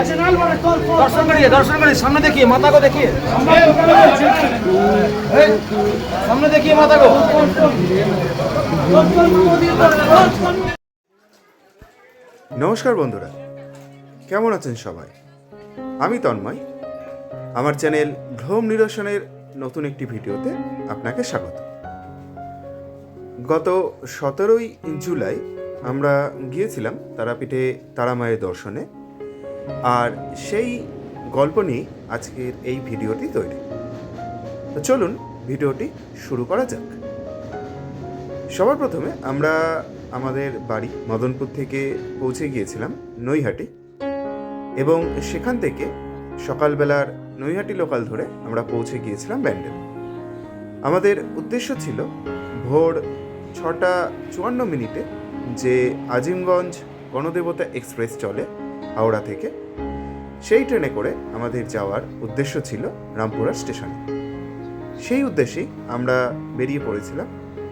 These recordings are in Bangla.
দর্শন করিয়ে দর্শন করিয়ে, সামনে দেখিয়ে, মাথা গো দেখিয়ে। সামনে দেখিয়ে মাথা গো। নমস্কার বন্ধুরা, কেমন আছেন সবাই? আমি তন্ময়। আমার চ্যানেল ভ্রম নিরসনের নতুন একটি ভিডিওতে আপনাকে স্বাগত। গত সতেরোই জুলাই আমরা গিয়েছিলাম তারাপীঠে তারামায়ের দর্শনে। আর সেই গল্প নিয়ে আজকের এই ভিডিওটি তৈরি। তো চলুন ভিডিওটি শুরু করা যাক। সবার প্রথমে আমরা আমাদের বাড়ি মদনপুর থেকে পৌঁছে গিয়েছিলাম নৈহাটি এবং সেখান থেকে সকালবেলার নৈহাটি লোকাল ধরে আমরা পৌঁছে গিয়েছিলাম ব্যান্ডেল। আমাদের উদ্দেশ্য ছিল ভোর ছটা চুয়ান্ন মিনিটে যে আজিমগঞ্জ গণদেবতা এক্সপ্রেস চলে হাওড়া থেকে। সেই ট্রেনে করে আমাদের যাওয়ার উদ্দেশ্য ছিল রামপুরা স্টেশনে। সেই উদ্দেশ্যেই আমরা বেরিয়ে পড়েছিলাম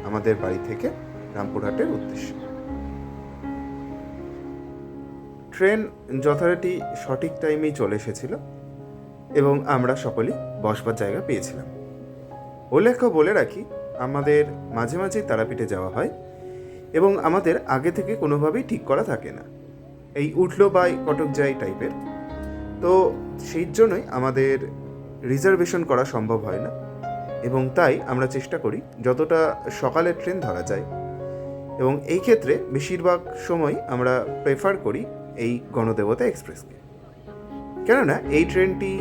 আমাদের বাড়ি থেকে রামপুরহাটের উদ্দেশ্যে। ট্রেন যথারীতি সঠিক টাইমেই চলে এসেছিল এবং আমরা সকলেই বসবার জায়গা পেয়েছিলাম। উল্লেখ্য বলে রাখি, আমাদের মাঝে মাঝে তারাপীঠে যাওয়া হয় এবং আমাদের আগে থেকে কোনোভাবেই ঠিক করা থাকে না। এই উঠল বাই কটক যাই টাইপের। তো সেই জন্যই আমাদের রিজার্ভেশন করা সম্ভব হয় না। এবং তাই আমরা চেষ্টা করি যতটা সকালের ট্রেন ধরা যায়। এবং এই ক্ষেত্রে বেশিরভাগ সময় আমরা প্রেফার করি এই গণদেবতা এক্সপ্রেসকে কেননা এই ট্রেনটি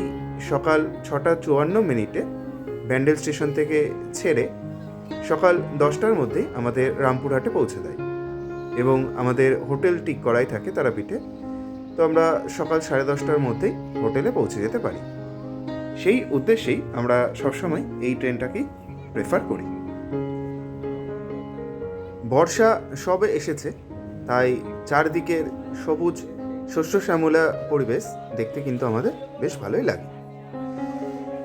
সকাল ছটা চুয়ান্ন মিনিটে ব্যান্ডেল স্টেশন থেকে ছেড়ে সকাল দশটার মধ্যে আমাদের রামপুরহাটে পৌঁছে দেয়। এবং আমাদের হোটেল ঠিক করাই থাকে তারাপীঠে। তো আমরা সকাল সাড়ে দশটার মধ্যেই হোটেলে পৌঁছে যেতে পারি। সেই উদ্দেশ্যেই আমরা সবসময় এই ট্রেনটাকেই প্রেফার করি। বর্ষা সবে এসেছে, তাই চারদিকের সবুজ শস্য শ্যামলা পরিবেশ দেখতে কিন্তু আমাদের বেশ ভালোই লাগে।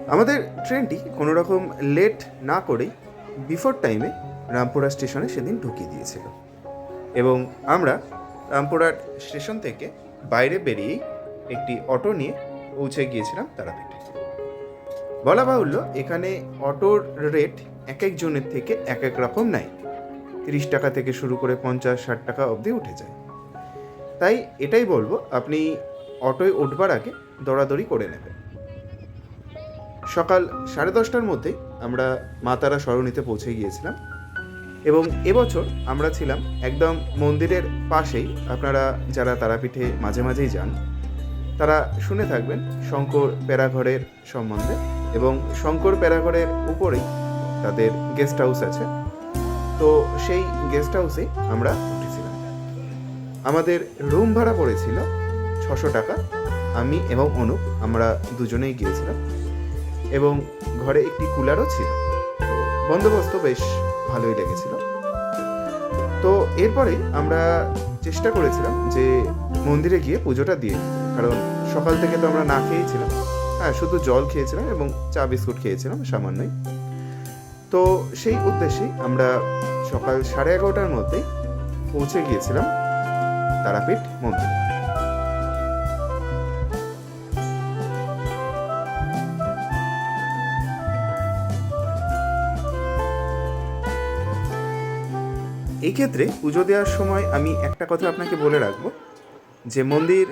আমাদের ট্রেনটি কোনো রকম লেট না করেই বিফোর টাইমে রামপুরা স্টেশনে সেদিন ঢুকিয়ে দিয়েছিল। এবং আমরা রামপুরহাট স্টেশন থেকে বাইরে বেরিয়েই একটি অটো নিয়ে পৌঁছে গিয়েছিলাম তারাপীঠে। বলা বাহুল্য, এখানে অটোর রেট এক একজনের থেকে এক এক রকম নেয়। তিরিশ টাকা থেকে শুরু করে পঞ্চাশ, ষাট টাকা অবধি উঠে যায়। তাই এটাই বলব, আপনি অটোয় উঠবার আগে দৌড়াদৌড়ি করে নেবেন। সকাল সাড়ে দশটার মধ্যেই আমরা মা তারা সরণিতে পৌঁছে গিয়েছিলাম। এবং এবছর আমরা ছিলাম একদম মন্দিরের পাশেই। আপনারা যারা তারাপীঠে মাঝে মাঝেই যান, তারা শুনে থাকবেন শঙ্কর প্যারাঘরের সম্বন্ধে এবং শঙ্কর প্যারাঘরের উপরেই তাদের গেস্ট হাউস আছে। তো সেই গেস্ট হাউসে আমরা উঠেছিলাম। আমাদের রুম ভাড়া পড়েছিল ছশো টাকা। আমি এবং অনুপ আমরা দুজনেই গিয়েছিলাম এবং ঘরে একটি কুলারও ছিল। তো বন্দোবস্ত বেশ ভালোই লেগেছিল। তো এরপরে আমরা চেষ্টা করেছিলাম যে মন্দিরে গিয়ে পুজোটা দিয়ে কারণ সকাল থেকে তো আমরা না খেয়েছিলাম। হ্যাঁ শুধু জল খেয়েছিলাম এবং চা, বিস্কুট খেয়েছিলাম সামান্যই। তো সেই উদ্দেশ্যেই আমরা সকাল সাড়ে এগারোটার মধ্যেই পৌঁছে গিয়েছিলাম তারাপীঠ মন্দিরে। এই ক্ষেত্রে পুজো দেওয়ার সময় আমি একটা কথা আপনাকে বলে রাখব, যে মন্দির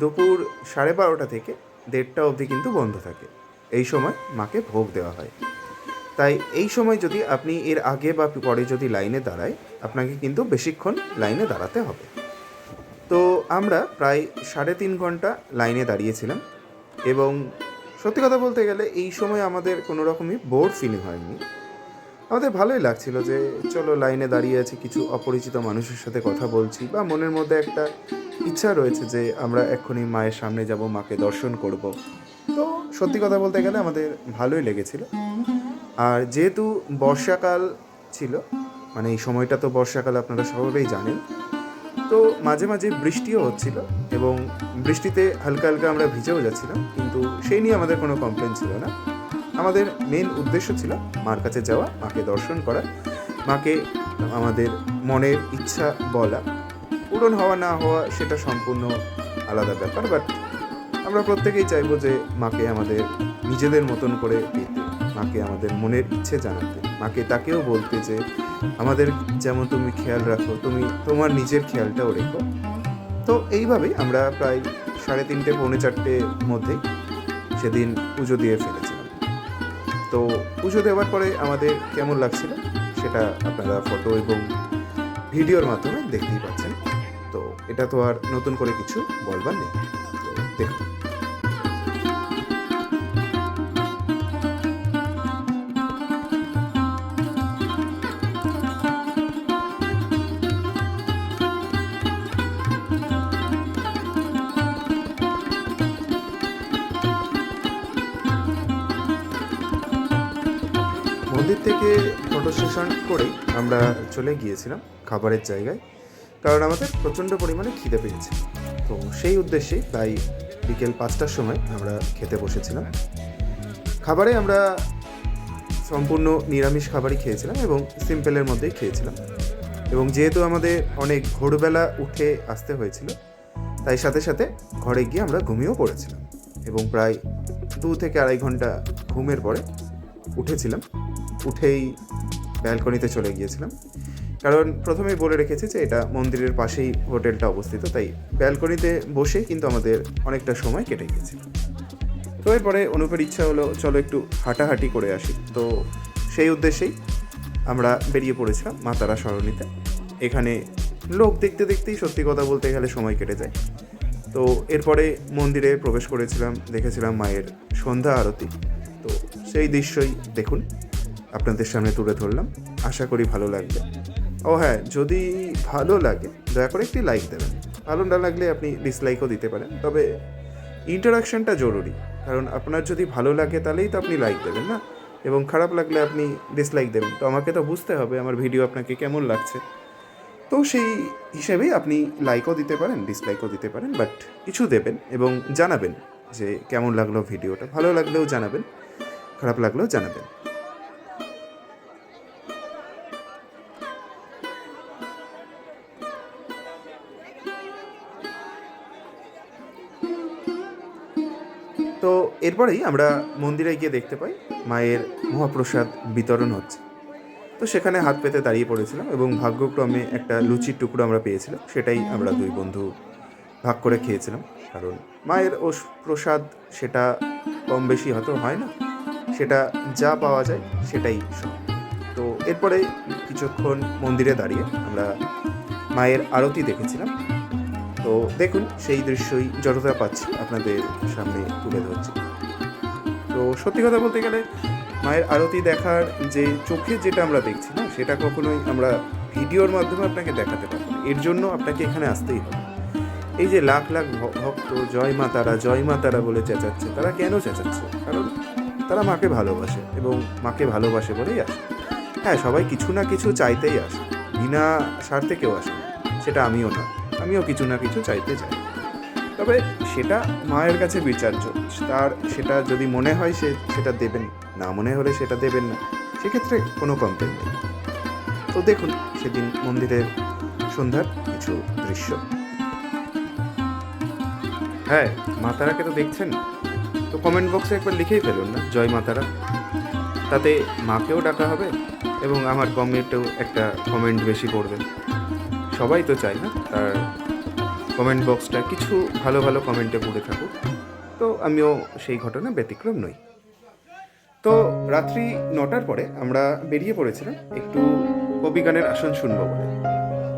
দুপুর সাড়ে বারোটা থেকে দেড়টা অবধি কিন্তু বন্ধ থাকে। এই সময় মাকে ভোগ দেওয়া হয়। তাই এই সময় যদি আপনি এর আগে বা পরে যদি লাইনে দাঁড়ায়, আপনাকে কিন্তু বেশিক্ষণ লাইনে দাঁড়াতে হবে। তো আমরা প্রায় সাড়ে তিন ঘণ্টা লাইনে দাঁড়িয়েছিলাম এবং সত্যি কথা বলতে গেলে এই সময় আমাদের কোনো রকমই বোর ফিলিং হয়নি। আমাদের ভালোই লাগছিল যে চলো লাইনে দাঁড়িয়ে আছি, কিছু অপরিচিত মানুষের সাথে কথা বলছি বা মনের মধ্যে একটা ইচ্ছা রয়েছে যে আমরা এক্ষুনি মায়ের সামনে যাব, মাকে দর্শন করব। তো সত্যি কথা বলতে গেলে আমাদের ভালোই লেগেছিল। আর যেহেতু বর্ষাকাল ছিল মানে এই সময়টা তো বর্ষাকাল আপনারা সকলেই জানেন, তো মাঝে মাঝে বৃষ্টিও হচ্ছিল এবং বৃষ্টিতে হালকা হালকা আমরা ভিজেও যাচ্ছিলাম, কিন্তু সেই নিয়ে আমাদের কোনো কমপ্লেন ছিল না। আমাদের মেন উদ্দেশ্য ছিল মার কাছে যাওয়া, মাকে দর্শন করা, মাকে আমাদের মনের ইচ্ছা বলা। পূরণ হওয়া, না হওয়া সেটা সম্পূর্ণ আলাদা ব্যাপার বাট আমরা প্রত্যেকেই চাইব যে মাকে আমাদের নিজেদের মতন করে পেতে, মাকে আমাদের মনের ইচ্ছে জানাতে, মাকে তাকেও বলতে যে, আমাদের যেমন তুমি খেয়াল রাখো, তুমি তোমার নিজের খেয়ালটাও রেখো। তো এইভাবেই আমরা প্রায় সাড়ে তিনটে, পৌনে চারটের মধ্যেই সেদিন পুজো দিয়ে ফেলেছিলাম তো পুজো দেওয়ার পরে আমাদের কেমন লাগছিল সেটা আপনারা ফটো এবং ভিডিওর মাধ্যমে দেখতেই পাচ্ছেন। তো এটা তো আর নতুন করে কিছু বলবার নেই। তো দেখুন। ফটো সেশন করেই আমরা চলে গিয়েছিলাম খাবারের জায়গায়, কারণ আমাদের প্রচণ্ড পরিমাণে খিদে পেয়েছে। তো সেই উদ্দেশ্যেই তাই বিকেল পাঁচটার সময় আমরা খেতে বসেছিলাম। খাবারে আমরা সম্পূর্ণ নিরামিষ খাবারই খেয়েছিলাম এবং সিম্পলের মধ্যেই খেয়েছিলাম। এবং যেহেতু আমাদের অনেক ভোরবেলা উঠে আসতে হয়েছিল, তাই সাথে সাথে ঘরে গিয়ে আমরা ঘুমিয়েও পড়েছিলাম। এবং প্রায় দু থেকে আড়াই ঘণ্টা ঘুমের পরে উঠেছিলাম। উঠেই ব্যালকনিতে চলে গিয়েছিলাম। কারণ প্রথমেই বলে রেখেছি যে এটা মন্দিরের পাশেই হোটেলটা অবস্থিত, তাই ব্যালকনিতে বসেই কিন্তু আমাদের অনেকটা সময় কেটে গিয়েছে তো এরপরে অনুপের ইচ্ছা হলো, চলো একটু হাঁটাহাঁটি করে আসি। তো সেই উদ্দেশ্যেই আমরা বেরিয়ে পড়েছিলাম মাতারা সরণিতে। এখানে লোক দেখতে দেখতেই সত্যি কথা বলতে গেলে সময় কেটে যায়। তো এরপরে মন্দিরে প্রবেশ করেছিলাম, দেখেছিলাম মায়ের সন্ধ্যা আরতি। সেই দৃশ্যই দেখুন। আপনাদের সামনে তুলে ধরলাম। আশা করি ভালো লাগবে। ও হ্যাঁ যদি ভালো লাগে, দয়া করে একটি লাইক দেবেন। ভালো না লাগলে আপনি ডিসলাইকও দিতে পারেন। তবে ইন্টারাকশনটা জরুরি। কারণ আপনার যদি ভালো লাগে তাহলেই তো আপনি লাইক দেবেন, না? এবং খারাপ লাগলে আপনি ডিসলাইক দেবেন। তো আমাকে তো বুঝতে হবে আমার ভিডিও আপনাকে কেমন লাগছে। তো সেই হিসেবেই আপনি লাইকও দিতে পারেন ডিসলাইকও দিতে পারেন বাট কিছু দেবেন এবং জানাবেন যে কেমন লাগল ভিডিওটা ভালো লাগলেও জানাবেন। খারাপ লাগলেও জানাবেন। তো এরপরেই আমরা মন্দিরে গিয়ে দেখতে পাই, মায়ের মহাপ্রসাদ বিতরণ হচ্ছে। তো সেখানে হাত পেতে দাঁড়িয়ে পড়েছিলাম এবং ভাগ্যক্রমে একটা লুচির টুকরো আমরা পেয়েছিলাম, সেটাই আমরা দুই বন্ধু ভাগ করে খেয়েছিলাম। কারণ মায়ের ও প্রসাদ সেটা কম বেশি হয়তো হয় না। সেটা যা পাওয়া যায় সেটাই সব। তো এরপরে কিছুক্ষণ মন্দিরে দাঁড়িয়ে আমরা মায়ের আরতি দেখেছিলাম। তো দেখুন, সেই দৃশ্যই যতটা পাচ্ছি আপনাদের সামনে তুলে ধরছি। তো সত্যি কথা বলতে গেলে মায়ের আরতি দেখার যে চোখে যেটা আমরা দেখছি না, সেটা কখনোই আমরা ভিডিওর মাধ্যমে আপনাকে দেখাতে পারব এর জন্য আপনাকে এখানে আসতেই হবে। এই যে লাখ লাখ ভক্ত, জয় মা তারা, জয় মা তারা বলে চেঁচাচ্ছে, তারা কেন চেঁচাচ্ছে? কারণ তারা মাকে ভালোবাসে এবং মাকে ভালোবাসে বলেই আসে। হ্যাঁ সবাই কিছু না কিছু চাইতেই আসে। বিনা স্বার্থে কেউ আসে সেটা আমিও না। আমিও কিছু না কিছু চাইতে চাই। তবে সেটা মায়ের কাছে বিচার্য। তার সেটা যদি মনে হয় সে সেটা দেবেন। না মনে হলে সেটা দেবেন না। সেক্ষেত্রে কোনো কমপ্লেন নেই। তো দেখুন, সেদিন মন্দিরের সন্ধ্যার কিছু দৃশ্য। হ্যাঁ মাতারাকে তো দেখছেন? তো কমেন্ট বক্সে একবার লিখেই ফেলুন না, জয় মাতারা তাতে মাকেও ডাকা হবে এবং আমার কমেন্টেও একটা কমেন্ট বেশি পড়বে। সবাই তো চায় না তার কমেন্ট বক্সটা কিছু ভালো ভালো কমেন্টে পড়ে থাকুক। তো আমিও সেই ঘটনা ব্যতিক্রম নই। তো রাত্রি নটার পরে আমরা বেরিয়ে পড়েছিলাম একটু কবিগানের আসন শুনব বলে।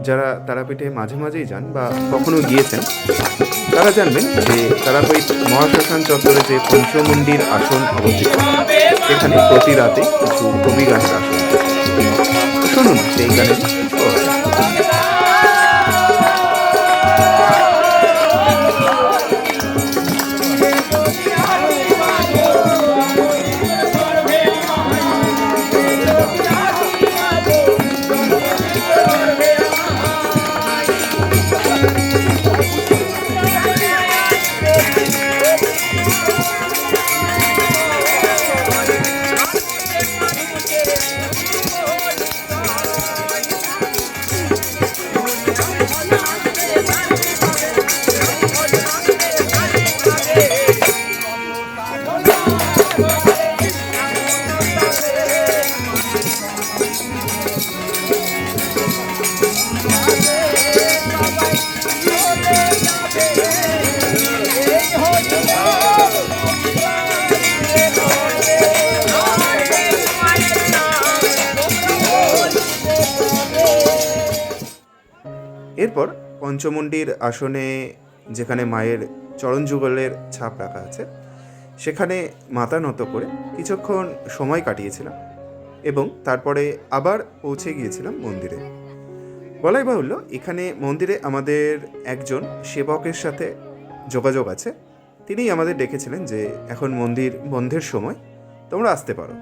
যারা তারাপীঠে মাঝে মাঝেই যান বা কখনো গিয়েছেন তারা জানবেন যে তারা তারাপীঠ মহাশ্মশান চত্বরে যে পঞ্চমন্ডির আসন অবস্থিত সেখানে প্রতি রাতে কিছু কবি গানের আসন শুনুন সেই গানের পঞ্চমন্ডির আসনে যেখানে মায়ের চরণ যুগলের ছাপ রাখা আছে, সেখানে মাথা নত করে কিছুক্ষণ সময় কাটিয়েছিলাম এবং তারপরে আবার পৌঁছে গিয়েছিলাম মন্দিরে। বলাই বাহুল্য, এখানে মন্দিরে আমাদের একজন সেবকের সাথে যোগাযোগ আছে। তিনিই আমাদের ডেকেছিলেন যে, এখন মন্দির বন্ধের সময়, তোমরা আসতে পারো।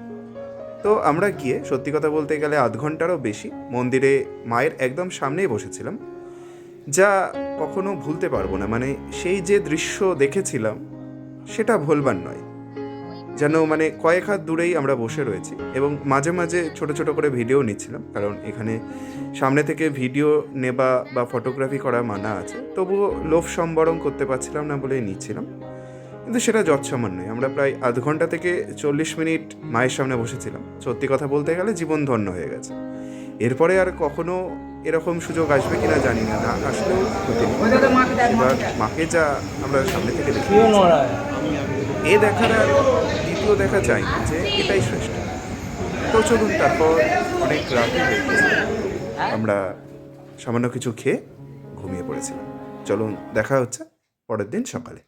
তো আমরা গিয়ে, সত্যি কথা বলতে গেলে আধ ঘন্টারও বেশি মন্দিরে মায়ের একদম সামনেই বসেছিলাম। যা কখনো ভুলতে পারব না। মানে সেই যে দৃশ্য দেখেছিলাম, সেটা ভুলবার নয়। যেন মানে কয়েক হাত দূরেই আমরা বসে রয়েছি এবং মাঝে মাঝে ছোট ছোট করে ভিডিও নিচ্ছিলাম, কারণ এখানে সামনে থেকে ভিডিও নেবা বা ফটোগ্রাফি করা মানা আছে। তবুও লোভ সম্বরণ করতে পারছিলাম না বলে নিচ্ছিলাম। কিন্তু সেটা যৎসামান্য নয়। আমরা প্রায় আধ ঘণ্টা থেকে চল্লিশ মিনিট মায়ের সামনে বসেছিলাম। সত্যি কথা বলতে গেলে জীবন ধন্য হয়ে গেছে। এরপরে আর কখনো এরকম সুযোগ আসবে কিনা জানি না না আসলেও নেই। এবার মাকে যা আমরা সামনে থেকে দেখি। এ দেখার আর দ্বিতীয় দেখা যায় না যে এটাই শ্রেষ্ঠ। তো চলুন তারপর অনেক রাতে আমরা সামান্য কিছু খেয়ে ঘুমিয়ে পড়েছিলাম। চলুন দেখা হচ্ছে পরের দিন সকালে।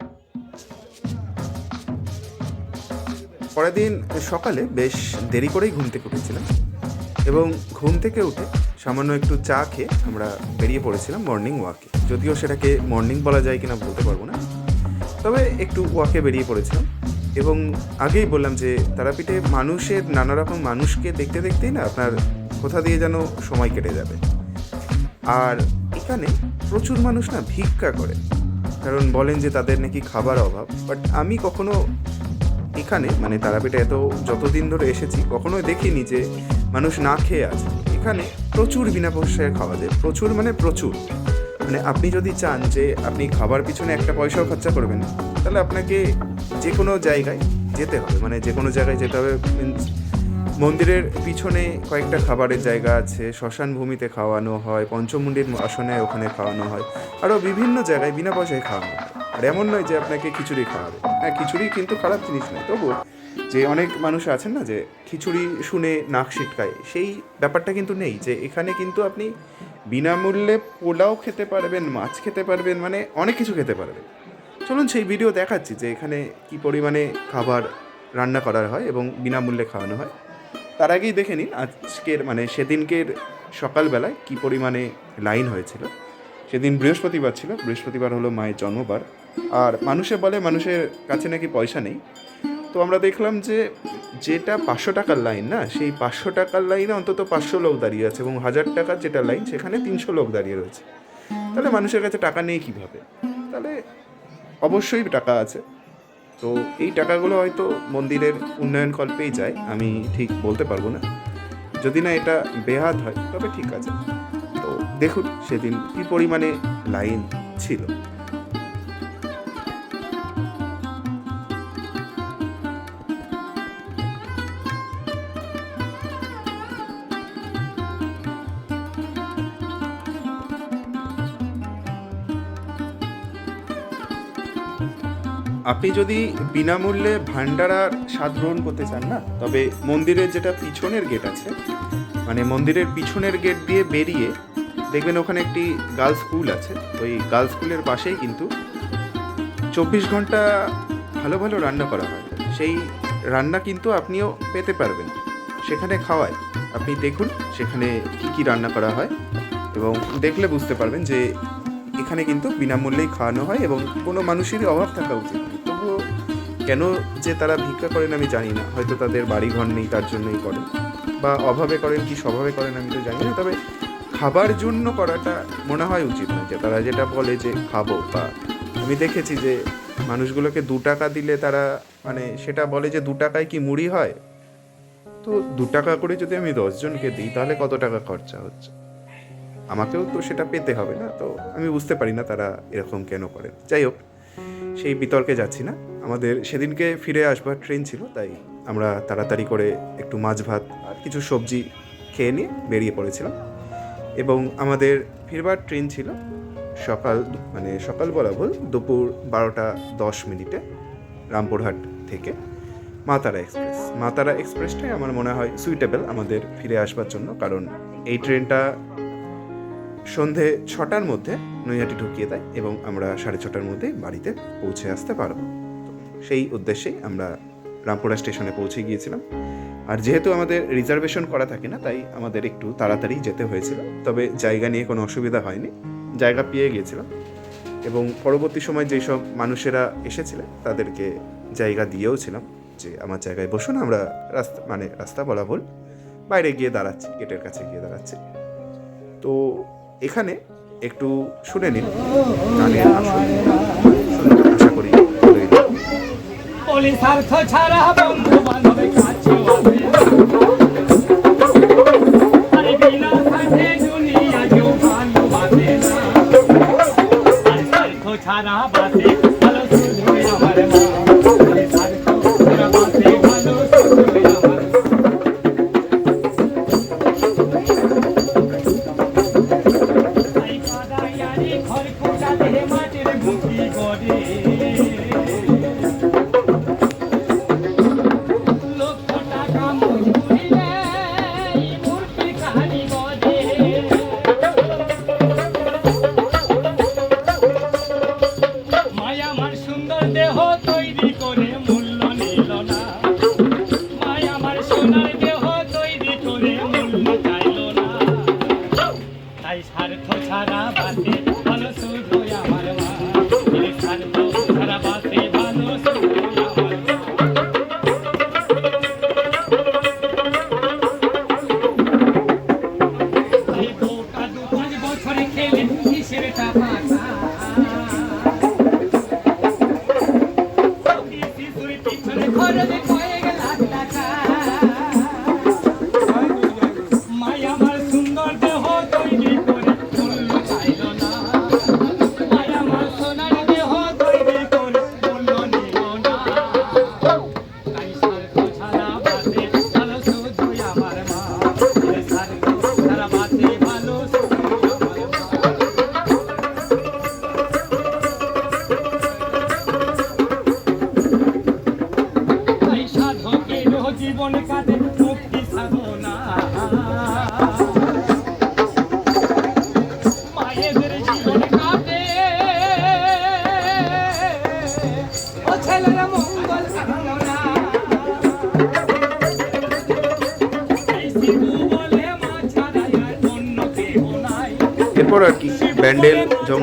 পরের দিন সকালে বেশ দেরি করেই ঘুম থেকে উঠেছিলাম। এবং ঘুম থেকে উঠে সামান্য একটু চা খেয়ে আমরা বেরিয়ে পড়েছিলাম মর্নিং ওয়াকে যদিও সেটাকে মর্নিং বলা যায় কিনা বলতে পারব না। তবে একটু ওয়াকে বেরিয়ে পড়েছিলাম এবং আগেই বললাম যে তারাপীঠে মানুষের নানা রকম মানুষকে দেখতে দেখতেই না আপনার কোথা দিয়ে যেন সময় কেটে যাবে। আর এখানে প্রচুর মানুষ না ভিক্ষা করে। কারণ বলেন যে তাদের নাকি খাবার অভাব। বাট আমি কখনো এখানে মানে তারাপীঠে এত যতদিন ধরে এসেছি কখনো দেখিনি যে মানুষ না খেয়ে আছে। এখানে প্রচুর বিনা পয়সায় খাওয়া যায়। প্রচুর মানে প্রচুর। মানে আপনি যদি চান যে আপনি খাবার পিছনে একটা পয়সাও খরচা করবেন, তাহলে আপনাকে যে কোনো জায়গায় যেতে হবে। মানে যে কোনো জায়গায় যেতে হবে। Means মন্দিরের পিছনে কয়েকটা খাবারের জায়গা আছে। শ্মশান ভূমিতে খাওয়ানো হয়, পঞ্চমুণ্ডির আসনে ওখানে খাওয়ানো হয়। আরও বিভিন্ন জায়গায় বিনা পয়সায় খাওয়ানো হয়। আর এমন নয় যে আপনাকে খিচুড়ি খাওয়াবে। হ্যাঁ খিচুড়ি কিন্তু খারাপ জিনিস নয়। তবু যে অনেক মানুষ আছেন না যে খিচুড়ি শুনে নাক সিটকায়, সেই ব্যাপারটা কিন্তু নেই যে এখানে কিন্তু আপনি বিনামূল্যে পোলাও খেতে পারবেন, মাছ খেতে পারবেন মানে অনেক কিছু খেতে পারবেন। চলুন সেই ভিডিও দেখাচ্ছি যে এখানে কি পরিমাণে খাবার রান্না করা হয় এবং বিনামূল্যে খাওয়ানো হয়। তার আগেই দেখে নিন আজকের মানে সেদিনকের সকালবেলায় কি পরিমাণে লাইন হয়েছিল। সেদিন বৃহস্পতিবার ছিল। বৃহস্পতিবার হলো মায়ের জন্মবার। আর মানুষে বলে মানুষের কাছে নাকি পয়সা নেই। তো আমরা দেখলাম যে যেটা পাঁচশো টাকার লাইন না, সেই পাঁচশো টাকার লাইনে অন্তত পাঁচশো লোক দাঁড়িয়ে আছে এবং হাজার টাকার যেটা লাইন, সেখানে তিনশো লোক দাঁড়িয়ে রয়েছে। তাহলে মানুষের কাছে টাকা নেই কীভাবে? তাহলে অবশ্যই টাকা আছে। তো এই টাকাগুলো হয়তো মন্দিরের উন্নয়ন কল্পেই যায়, আমি ঠিক বলতে পারব না। যদি না এটা বেহাত হয়, তবে ঠিক আছে। তো দেখুন সেদিন কী পরিমাণে লাইন ছিল। আপনি যদি বিনামূল্যে ভান্ডারার স্বাদ গ্রহণ করতে চান না, তবে মন্দিরের যেটা পিছনের গেট আছে মানে মন্দিরের পিছনের গেট দিয়ে বেরিয়ে দেখবেন ওখানে একটি গার্লস স্কুল আছে। ওই গার্লস স্কুলের পাশেই কিন্তু চব্বিশ ঘণ্টা ভালো ভালো রান্না করা হয়। সেই রান্না কিন্তু আপনিও পেতে পারবেন। সেখানে খাওয়ায়। আপনি দেখুন সেখানে কি কি রান্না করা হয় এবং দেখলে বুঝতে পারবেন যে এখানে কিন্তু বিনামূল্যেই খাওয়ানো হয় এবং কোনো মানুষেরই অভাব থাকা উচিত কেন যে তারা ভিক্ষা করেন আমি জানি না। হয়তো তাদের বাড়ি ঘর নেই, তার জন্যই করেন বা অভাবে করেন কি স্বভাবে করেন আমি তো জানি না। তবে খাবার জন্য করাটা মনে হয় উচিত না যে তারা যেটা বলে যে খাব বা আমি দেখেছি যে মানুষগুলোকে দু টাকা দিলে তারা মানে সেটা বলে যে দু টাকায় কি মুড়ি হয়? তো দু টাকা করে যদি আমি দশজনকে দিই, তাহলে কত টাকা খরচা হচ্ছে? আমাকেও তো সেটা পেতে হবে না। তো আমি বুঝতে পারি না তারা এরকম কেন করেন। যাই হোক, সেই বিতর্কে যাচ্ছি না। আমাদের সেদিনকে ফিরে আসবার ট্রেন ছিল, তাই আমরা তাড়াতাড়ি করে একটু মাছ ভাত আর কিছু সবজি খেয়ে নিয়ে বেরিয়ে পড়েছিলাম। এবং আমাদের ফিরবার ট্রেন ছিল সকাল মানে সকাল বলা ভুল দুপুর বারোটা দশ মিনিটে রামপুরহাট থেকে মাতারা এক্সপ্রেস। মাতারা এক্সপ্রেসটাই আমার মনে হয় সুইটেবল আমাদের ফিরে আসবার জন্য, কারণ এই ট্রেনটা সন্ধে ছটার মধ্যে নৈহাটি ঢুকিয়ে দেয় এবং আমরা সাড়ে ছটার মধ্যে বাড়িতে পৌঁছে আসতে পারব। সেই উদ্দেশ্যেই আমরা রামপুরা স্টেশনে পৌঁছে গিয়েছিলাম। আর যেহেতু আমাদের রিজার্ভেশন করা থাকে না, তাই আমাদের একটু তাড়াতাড়ি যেতে হয়েছিল। তবে জায়গা নিয়ে কোনো অসুবিধা হয়নি। জায়গা পেয়ে গিয়েছিলাম। এবং পরবর্তী সময় যেসব মানুষেরা এসেছিলেন, তাদেরকে জায়গা দিয়েও ছিলাম যে, আমার জায়গায় বসুন, আমরা রাস্তা মানে রাস্তা বলা বাইরে গিয়ে দাঁড়াচ্ছি, গেটের কাছে গিয়ে দাঁড়াচ্ছি। তো এখানে একটু শুনে নিন। গানের আসল পুলিশ স্বার্থ ছাড়া বন্ধু বান্ধবের কাছে আরে বিনা স্বার্থে দুনিয়া কেউ ভালোবাসে না। স্বার্থ ছাড়া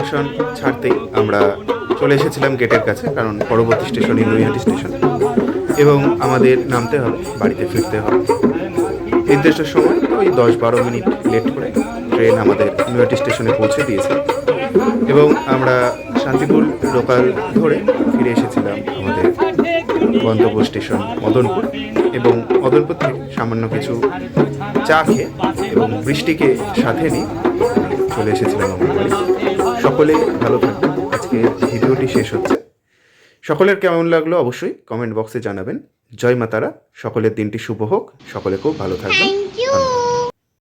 জংশন ছাড়তেই আমরা চলে এসেছিলাম গেটের কাছে, কারণ পরবর্তী স্টেশনই নৈহাটি স্টেশন। এবং আমাদের নামতে হবে, বাড়িতে ফিরতে হবে। নির্দিষ্ট সময়, ওই দশ বারো মিনিট লেট করে ট্রেন আমাদের নৈহাটি স্টেশনে পৌঁছে দিয়েছে। এবং আমরা শান্তিপুর লোকাল ধরে ফিরে এসেছিলাম আমাদের গন্তব্য স্টেশন মদনপুর। এবং মদনপুর থেকে সামান্য কিছু চা খেয়ে এবং বৃষ্টিকে সাথে নিয়ে চলে এসেছিলাম আমার। বাড়ি সকলে ভালো থাকবেন। আজকে ভিডিওটি শেষ হচ্ছে। সকলের কেমন লাগল অবশ্যই কমেন্ট বক্সে জানাবেন। জয় মাতারা। সকলের দিনটি শুভ হোক। সকলে খুব ভালো থাকবেন.